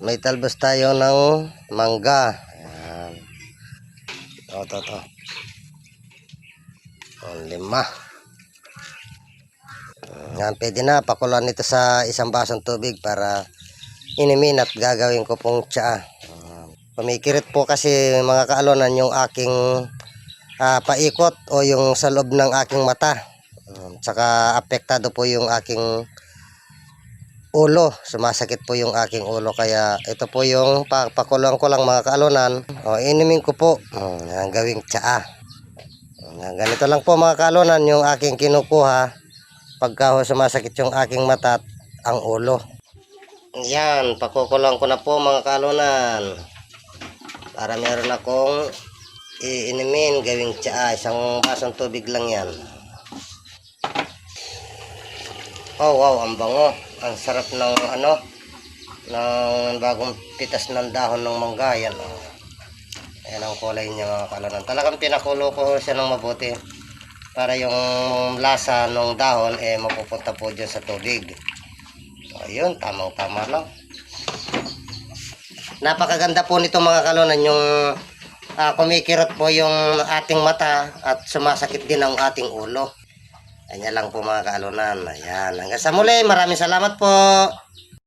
May talbos tayo ng mangga. Ayan. Ito, ito, ito. Ang lima. Yan, pwede na. Pakuluan nito sa isang basong tubig para inimin at gagawin ko pong tsaa. Ayan. Pumikirit po kasi mga kaalonan yung aking ah, paikot o yung sa loob ng aking mata. Tsaka apektado po yung aking ulo. Sumasakit po yung aking ulo. Kaya ito po yung pa pakuluan ko lang mga kaalonan. O, inimin ko po. Um, yan, gawing tsaa. Yan, ganito lang po mga kaalonan yung aking kinukuha pagka ho sumasakit yung aking mata at ang ulo. Yan, pakukulang ko na po mga kaalonan. Para meron akong iinimin, gawing tsaa. Isang basong tubig lang yan. Oh, wow, ang bango. Ang sarap ng ano, ng bagong pitas ng dahon ng mangga. Yan, oh. Ayan ang kulay niya mga kalanan. Talagang pinakulo ko siya ng mabuti para yung lasa ng dahon eh mapupunta po dyan sa tubig. Ayun, tamang tama lang. Napakaganda po nito mga kalunan yung ah, kumikirot po yung ating mata at sumasakit din ang ating ulo. Kanya lang po mga kalunan. Ayan. Hanggang sa muli. Maraming salamat po.